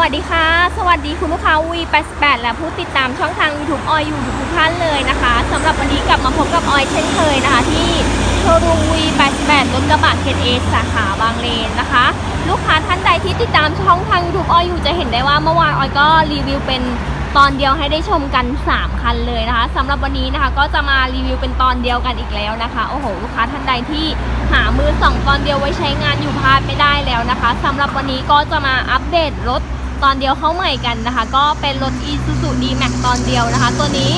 วัสดีค่ะ สวัสดีคุณลูกค้า V88 และผู้ติดตามช่องทาง YouTube ออยอยู่ทุกท่านเลยนะคะสำหรับวันนี้กลับมาพบกับออยเช่นเคยนะคะ ที่โชว์รูม V88 รถกระบะเคเอสาขาบางเลนนะคะ ลูกค้าท่านใดที่ติดตามช่องทาง YouTube ออยอยู่จะเห็นได้ว่าเมื่อวานออยก็รีวิวเป็นตอนเดียวให้ได้ชมกัน 3 คันเลยนะคะสำหรับวันนี้นะคะก็จะมารีวิวเป็นตอนเดียวกันอีกแล้วนะคะโอ้โหลูกค้าท่านใดที่หามือสองตอนเดียวไว้ใช้งานอยู่พลาดไม่ได้แล้วนะคะสำหรับวันนี้ก็จะมาอัปเดตรถ ตอนเดียวเข้าใหม่กันนะคะ ก็เป็นรถ Isuzu D-Max ตอนเดียวนะคะ ตัวนี้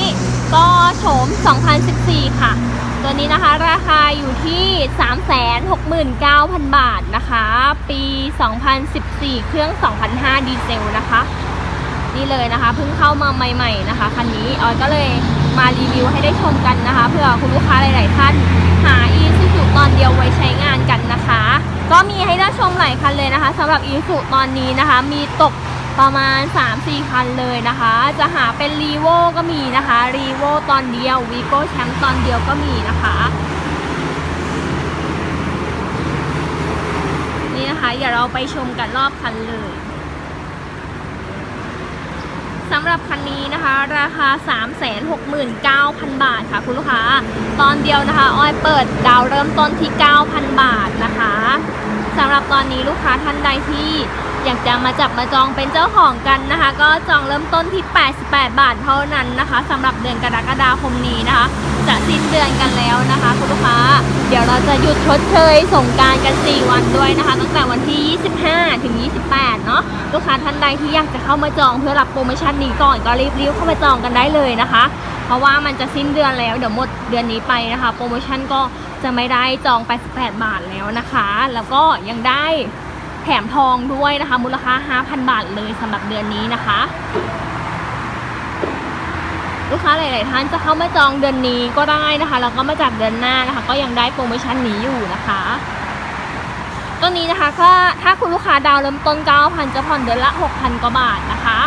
ก็โฉม 2014 ค่ะ ตัวนี้นะคะราคาอยู่ที่ 369,000 บาทนะคะ ปี 2014 เครื่อง 2005 ดีเซลนะคะ นี่เลยนะคะเพิ่งเข้ามาใหม่ ๆนะคะคันนี้ออยก็เลยมารีวิวให้ได้ชมกันนะคะเพื่อคุณลูกค้าหลาย ๆ ท่านหา Isuzu ตอนเดียวไว้ใช้งานกันนะคะ ก็มีให้ได้ชมหลายคันเลยนะคะสำหรับอีสุตอนนี้นะคะ มีตกประมาณ 3-4 คันเลยนะคะ จะหาเป็นรีโวก็มีนะคะรีโวตอนเดียววีโก้แชมป์ตอนเดียวก็มีนะคะนี่นะคะ เดี๋ยวเราไปชมกันรอบคันเลย สำหรับคันนี้นะคะ ราคา 369,000 บาทค่ะคุณลูกค้า ตอนเดียวนะคะ อ้อยเปิดดาวเริ่มต้นที่ 9,000 บาทนะคะสำหรับตอนนี้ลูกค้าท่านใดที่ อยากจะมาจับมาจองเป็นเจ้าของกันนะคะ ก็จองเริ่มต้นที่ 88 บาทเท่านั้นนะคะสำหรับเดือนกรกฎาคมนี้นะคะ จะสิ้นเดือนกันแล้วนะคะ คุณลูกค้า เดี๋ยวเราจะหยุดชดเชยส่งการกัน 4 วันด้วยนะคะ ตั้งแต่วันที่ 25 ถึง 28 เนาะลูกค้าท่านใดที่อยากจะเข้ามาจองเพื่อรับโปรโมชั่นนี้ก่อนก็รีบๆเข้ามาจองกันได้เลยนะคะ เพราะว่ามันจะสิ้นเดือนแล้วเดี๋ยวหมดเดือนนี้ไปนะคะ โปรโมชั่นก็จะไม่ได้จอง 88 บาทแล้วนะคะ แล้วก็ยังได้ แถมทองด้วยนะคะ มูลค่า 5,000 บาทเลยสำหรับเดือนนี้นะคะ ลูกค้าหลาย ๆ ท่านจะเข้ามาจองเดือนนี้ก็ได้นะคะแล้วก็มาจากเดือนหน้านะคะ ก็ยังได้โปรโมชั่นนี้อยู่นะคะตัวนี้นะคะก็ถ้าคุณลูกค้าดาวน์เริ่มต้น 9,000 จะผ่อนเดือนละ 6,000 กว่าบาทนะคะ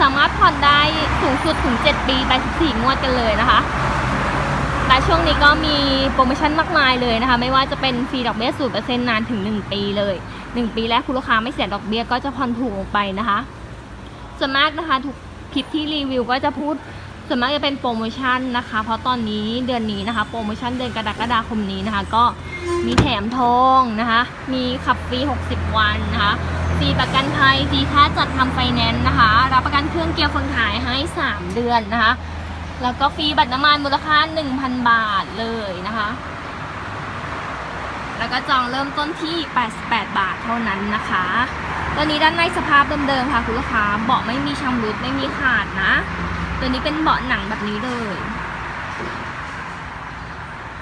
สามารถผ่อนได้สูงสุดถึง 7 ปีไป14 งวดกันเลยนะคะและช่วงนี้ก็มีโปรโมชั่นมากมายเลยนะคะ ไม่ว่าจะเป็นฟรีดอกเบี้ย0%นานถึง 1 ปีเลย 1 ปีแรกคุณลูกค้าไม่เสียดอกเบี้ยก็จะผ่อนถูกลงไปนะคะ ส่วนมากนะคะทุกคลิปที่รีวิวก็จะพูดส่วนมากจะเป็นโปรโมชั่นนะคะ เพราะตอนนี้เดือนนี้นะคะ โปรโมชั่นเดือนกรกฎาคมนี้นะคะ ก็มีแถมทองนะคะ มีขับฟรี 60 วันนะคะฟรีประกันภัยฟรีค่าจัดทำไฟแนนซ์นะคะ รับประกันเครื่องเกียร์เฟืองถ่ายให้ 3 เดือนนะคะ แล้วก็ฟรีบัตรน้ำมันมูลค่า 1,000 บาทเลยนะคะ แล้วก็จองเริ่มต้นที่ 88 บาทเท่านั้นนะคะตัวนี้ด้านในสภาพเดิมๆค่ะคุณลูกค้าเบาะไม่มีชำรุดไม่มีขาดนะ ตัวนี้เป็นเบาะหนังแบบนี้เลย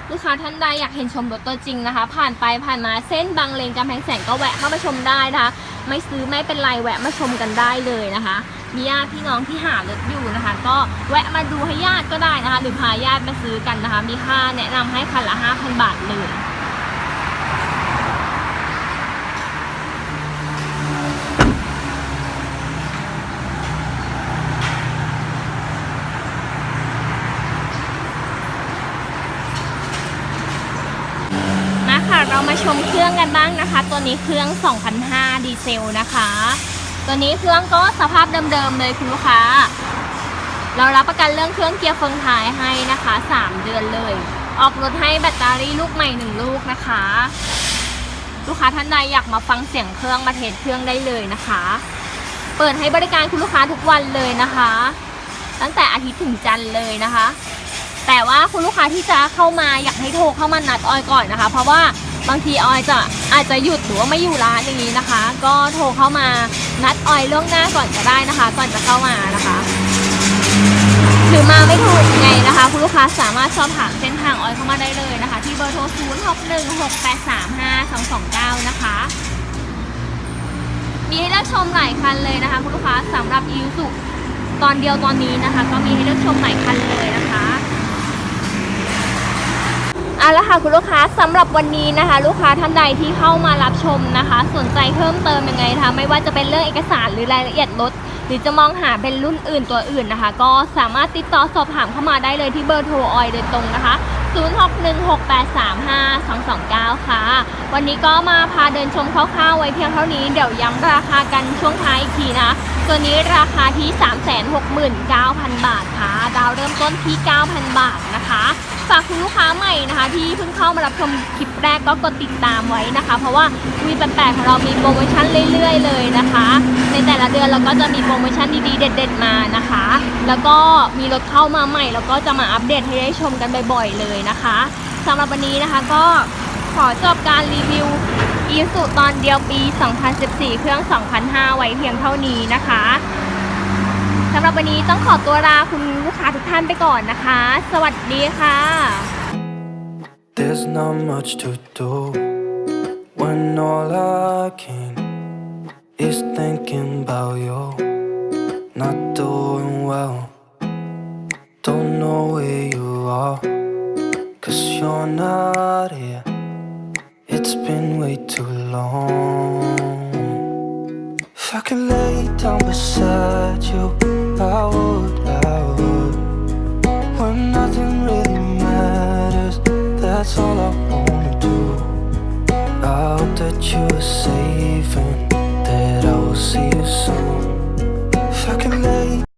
ลูกค้าท่านใดอยากเห็นชมรถตัวจริงนะคะ ผ่านไปผ่านมาเส้นบางเลนกำแพงแสนก็แวะเข้ามาชมได้นะคะ ไม่ซื้อไม่เป็นไรแวะมาชมกันได้เลยนะคะมีญาติพี่น้องที่หารถอยู่นะคะ ก็แวะมาดูให้ญาติก็ได้นะคะ หรือพาญาติมาซื้อกันนะคะ มีค่าแนะนำให้คันละ5,000 บาทเลย เรามาชมเครื่องกันบ้างนะคะ ตัวนี้เครื่อง2005ดีเซลนะคะ ตัวนี้เครื่องก็สภาพเดิมๆเลยคุณลูกค้า เรารับประกันเรื่องเครื่องเกียร์เฟืองท้ายให้นะคะ 3 เดือนเลย ออกรถให้แบตเตอรี่ลูกใหม่ 1 ลูกนะคะ ลูกค้าท่านใดอยากมาฟังเสียงเครื่องมาเทสเครื่องได้เลยนะคะ เปิดให้บริการคุณลูกค้าทุกวันเลยนะคะ ตั้งแต่อาทิตย์ถึงจันทร์เลยนะคะแต่ว่าคุณลูกค้าที่จะเข้ามาอยากให้โทรเข้ามานัดออยก่อนนะคะ เพราะว่า บางทีออยจะอาจจะหยุดหรือว่าไม่อยู่ร้านอย่างนี้นะคะ ก็โทรเข้ามานัดออยล่วงหน้าก่อนก็ได้นะคะ ก่อนจะเข้ามานะคะหรือมาไม่ถูกยังไงนะคะ คุณลูกค้าสามารถสอบถามเส้นทางออยเข้ามาได้เลยนะคะ ที่เบอร์โทร 0 6 1 6 8 3 5 2 2 9 นะคะ มีให้เลือกชมหลายคันเลยนะคะ คุณลูกค้าสำหรับอิวสุตอนเดียวตอนนี้นะคะ ก็มีให้เลือกชมหลายคันเลยนะคะ เอาละค่ะคุณลูกค้าสำหรับวันนี้นะคะ ลูกค้าท่านใดที่เข้ามารับชมนะคะ สนใจเพิ่มเติมยังไงคะไม่ว่าจะเป็นเรื่องเอกสารหรือรายละเอียดรถหรือจะมองหาเป็นรุ่นอื่นตัวอื่นนะคะ ก็สามารถติดต่อสอบถามเข้ามาได้เลยที่เบอร์โทรออยโดยตรงนะคะ 0616835229 ค่ะ วันนี้ก็มาพาเดินชมคร่าวๆไว้เพียงเท่านี้เดี๋ยวย้ำราคากันช่วงท้ายอีกทีนะตัวนี้ราคาที่ 369,000 บาทค่ะ ดาวเริ่มต้นที่ 9,000 บาทนะคะ ฝากคุณลูกค้าใหม่นะคะ ที่เพิ่งเข้ามารับชมคลิปแรกก็กดติดตามไว้นะคะ เพราะว่าวีแปลกของเรามีโปรโมชั่นเรื่อย ๆ เลยนะคะ ในแต่ละเดือนเราก็จะมีโปรโมชั่นดีๆเด็ด ๆ มานะคะ แล้วก็มีรถเข้ามาใหม่ แล้วก็จะมาอัปเดตให้ได้ชมกันบ่อยๆเลยนะคะสำหรับวันนี้นะคะก็ขอจบการรีวิวอีสุตอนเดียวปี 2014 เครื่อง 2005 ไว้เพียงเท่านี้นะคะ สำหรับวันนี้ต้องขอตัวลาคุณลูกค้าทุกท่านไปก่อนนะคะ สวัสดีค่ะ There's not much to do when all I can is thinking about you. Not doing well, don't know where you are, cause you're not here. It's been way too long. If I could lay down beside you, I would.